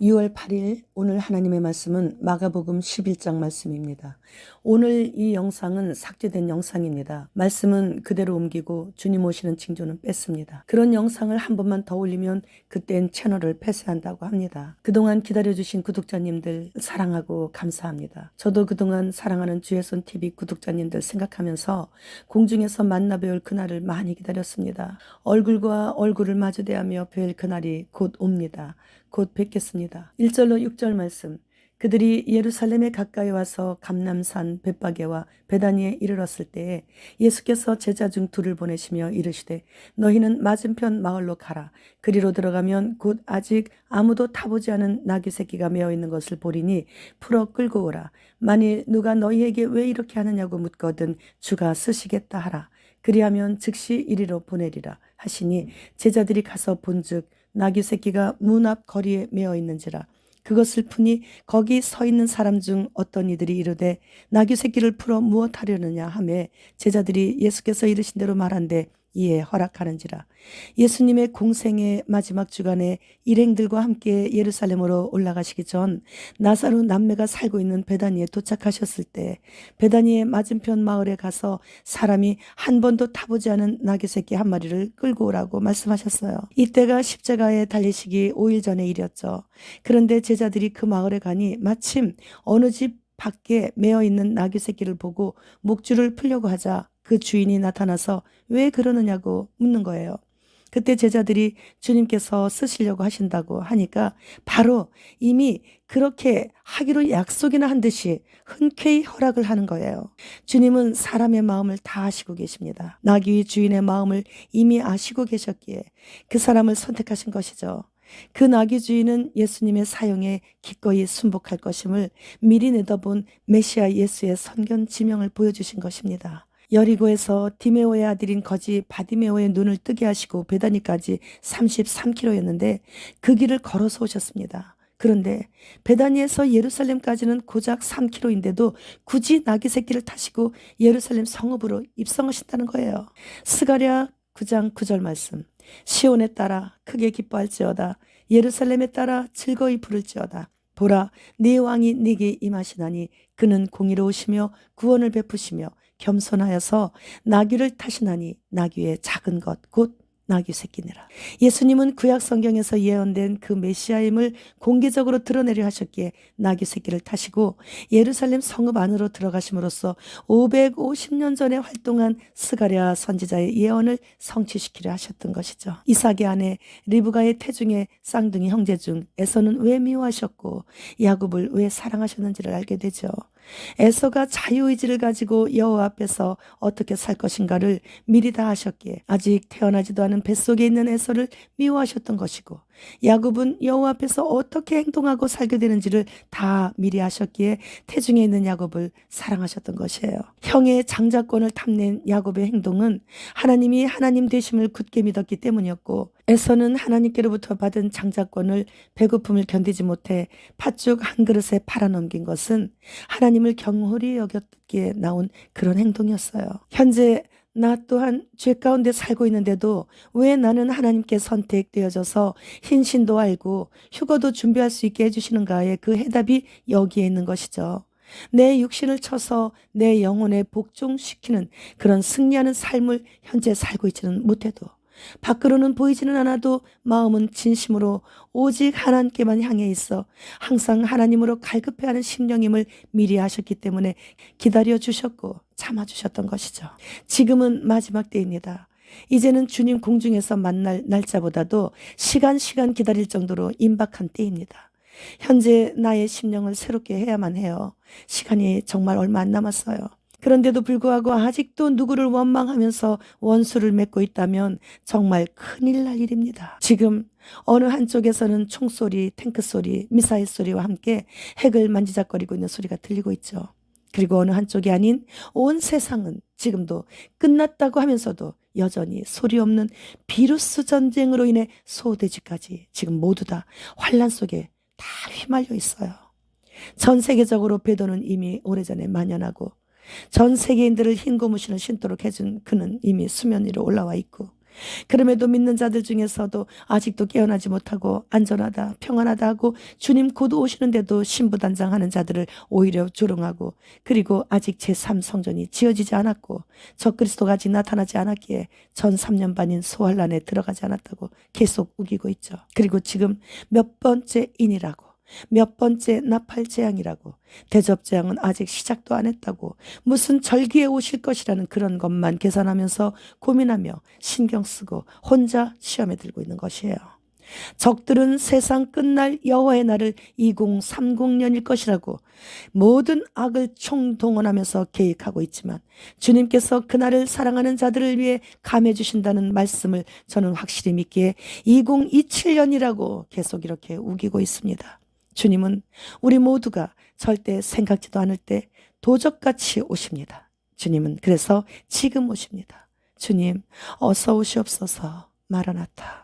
6월 8일 오늘 하나님의 말씀은 마가복음 11장 말씀입니다. 오늘 이 영상은 삭제된 영상입니다. 말씀은 그대로 옮기고 주님 오시는 징조는 뺐습니다. 그런 영상을 한 번만 더 올리면 그땐 채널을 폐쇄한다고 합니다. 그동안 기다려주신 구독자님들 사랑하고 감사합니다. 저도 그동안 사랑하는 주혜손 TV 구독자님들 생각하면서 공중에서 만나 뵈올 그날을 많이 기다렸습니다. 얼굴과 얼굴을 마주대하며 뵐 그날이 곧 옵니다. 곧 뵙겠습니다. 1절로 6절 말씀. 그들이 예루살렘에 가까이 와서 감남산 bet바게와 베다니에 이르렀을 때에 예수께서 제자 중 둘을 보내시며 이르시되 너희는 맞은편 마을로 가라 그리로 들어가면 곧 아직 아무도 타보지 않은 나귀 새끼가 메어 있는 것을 보리니 풀어 끌고 오라 만일 누가 너희에게 왜 이렇게 하느냐고 묻거든 주가 쓰시겠다 하라 그리하면 즉시 이리로 보내리라 하시니 제자들이 가서 본즉 나귀 새끼가 문 앞 거리에 메어 있는지라. 그것을 푸니 거기 서 있는 사람 중 어떤 이들이 이르되 나귀 새끼를 풀어 무엇 하려느냐 하매 제자들이 예수께서 이르신 대로 말한데 이에 허락하는지라 예수님의 공생의 마지막 주간에 일행들과 함께 예루살렘으로 올라가시기 전 나사로 남매가 살고 있는 베다니에 도착하셨을 때 베다니의 맞은편 마을에 가서 사람이 한 번도 타보지 않은 나귀 새끼 한 마리를 끌고 오라고 말씀하셨어요. 이때가 십자가에 달리시기 5일 전의 일이었죠. 그런데 제자들이 그 마을에 가니 마침 어느 집 밖에 메어 있는 나귀 새끼를 보고 목줄을 풀려고 하자 그 주인이 나타나서 왜 그러느냐고 묻는 거예요. 그때 제자들이 주님께서 쓰시려고 하신다고 하니까 바로 이미 그렇게 하기로 약속이나 한 듯이 흔쾌히 허락을 하는 거예요. 주님은 사람의 마음을 다 아시고 계십니다. 나귀 주인의 마음을 이미 아시고 계셨기에 그 사람을 선택하신 것이죠. 그 나귀 주인은 예수님의 사용에 기꺼이 순복할 것임을 미리 내다본 메시아 예수의 선견 지명을 보여주신 것입니다. 여리고에서 디메오의 아들인 거지 바디메오의 눈을 뜨게 하시고 베다니까지 33km였는데 그 길을 걸어서 오셨습니다. 그런데 베다니에서 예루살렘까지는 고작 3km인데도 굳이 나귀 새끼를 타시고 예루살렘 성읍으로 입성하신다는 거예요. 스가랴 9장 9절 말씀. 시온에 따라 크게 기뻐할지어다. 예루살렘에 따라 즐거이 부를지어다. 보라, 네 왕이 네게 임하시나니 그는 공의로우시며 구원을 베푸시며 겸손하여서 나귀를 타시나니 나귀의 작은 것 곧 나귀 새끼니라. 예수님은 구약 성경에서 예언된 그 메시아임을 공개적으로 드러내려 하셨기에 나귀 새끼를 타시고 예루살렘 성읍 안으로 들어가심으로써 550년 전에 활동한 스가랴 선지자의 예언을 성취시키려 하셨던 것이죠. 이삭의 아내 리브가의 태중의 쌍둥이 형제 중 에서는 왜 미워하셨고 야곱을 왜 사랑하셨는지를 알게 되죠. 에서가 자유의지를 가지고 여호와 앞에서 어떻게 살 것인가를 미리 다 하셨기에 아직 태어나지도 않은 뱃속에 있는 에서를 미워하셨던 것이고 야곱은 여호와 앞에서 어떻게 행동하고 살게 되는지를 다 미리 하셨기에 태중에 있는 야곱을 사랑하셨던 것이에요. 형의 장자권을 탐낸 야곱의 행동은 하나님이 하나님 되심을 굳게 믿었기 때문이었고 에서는 하나님께로부터 받은 장자권을 배고픔을 견디지 못해 팥죽 한 그릇에 팔아넘긴 것은 하나님을 경홀히 여겼기에 나온 그런 행동이었어요. 현재 나 또한 죄 가운데 살고 있는데도 왜 나는 하나님께 선택되어져서 흰신도 알고 휴거도 준비할 수 있게 해주시는가의 그 해답이 여기에 있는 것이죠. 내 육신을 쳐서 내 영혼에 복종시키는 그런 승리하는 삶을 현재 살고 있지는 못해도 밖으로는 보이지는 않아도 마음은 진심으로 오직 하나님께만 향해 있어 항상 하나님으로 갈급해하는 심령임을 미리 하셨기 때문에 기다려 주셨고 참아 주셨던 것이죠. 지금은 마지막 때입니다. 이제는 주님 공중에서 만날 날짜보다도 시간 시간 기다릴 정도로 임박한 때입니다. 현재 나의 심령을 새롭게 해야만 해요. 시간이 정말 얼마 안 남았어요. 그런데도 불구하고 아직도 누구를 원망하면서 원수를 맺고 있다면 정말 큰일 날 일입니다. 지금 어느 한쪽에서는 총소리, 탱크소리, 미사일 소리와 함께 핵을 만지작거리고 있는 소리가 들리고 있죠. 그리고 어느 한쪽이 아닌 온 세상은 지금도 끝났다고 하면서도 여전히 소리 없는 비루스 전쟁으로 인해 소돼지까지 지금 모두 다 환란 속에 다 휘말려 있어요. 전 세계적으로 배도는 이미 오래전에 만연하고 전 세계인들을 흰 고무신을 신도록 해준 그는 이미 수면 위로 올라와 있고 그럼에도 믿는 자들 중에서도 아직도 깨어나지 못하고 안전하다, 평안하다 하고 주님 곧 오시는데도 신부단장하는 자들을 오히려 조롱하고 그리고 아직 제3성전이 지어지지 않았고 적그리스도가 아직 나타나지 않았기에 전 3년 반인 소환란에 들어가지 않았다고 계속 우기고 있죠. 그리고 지금 몇 번째 인이라고 몇 번째 나팔 재앙이라고 대접 재앙은 아직 시작도 안 했다고 무슨 절기에 오실 것이라는 그런 것만 계산하면서 고민하며 신경 쓰고 혼자 시험에 들고 있는 것이에요. 적들은 세상 끝날 여호와의 날을 2030년일 것이라고 모든 악을 총동원하면서 계획하고 있지만 주님께서 그날을 사랑하는 자들을 위해 감해 주신다는 말씀을 저는 확실히 믿기에 2027년이라고 계속 이렇게 우기고 있습니다. 주님은 우리 모두가 절대 생각지도 않을 때 도적같이 오십니다. 주님은 그래서 지금 오십니다. 주님, 어서 오시옵소서. 마라나타.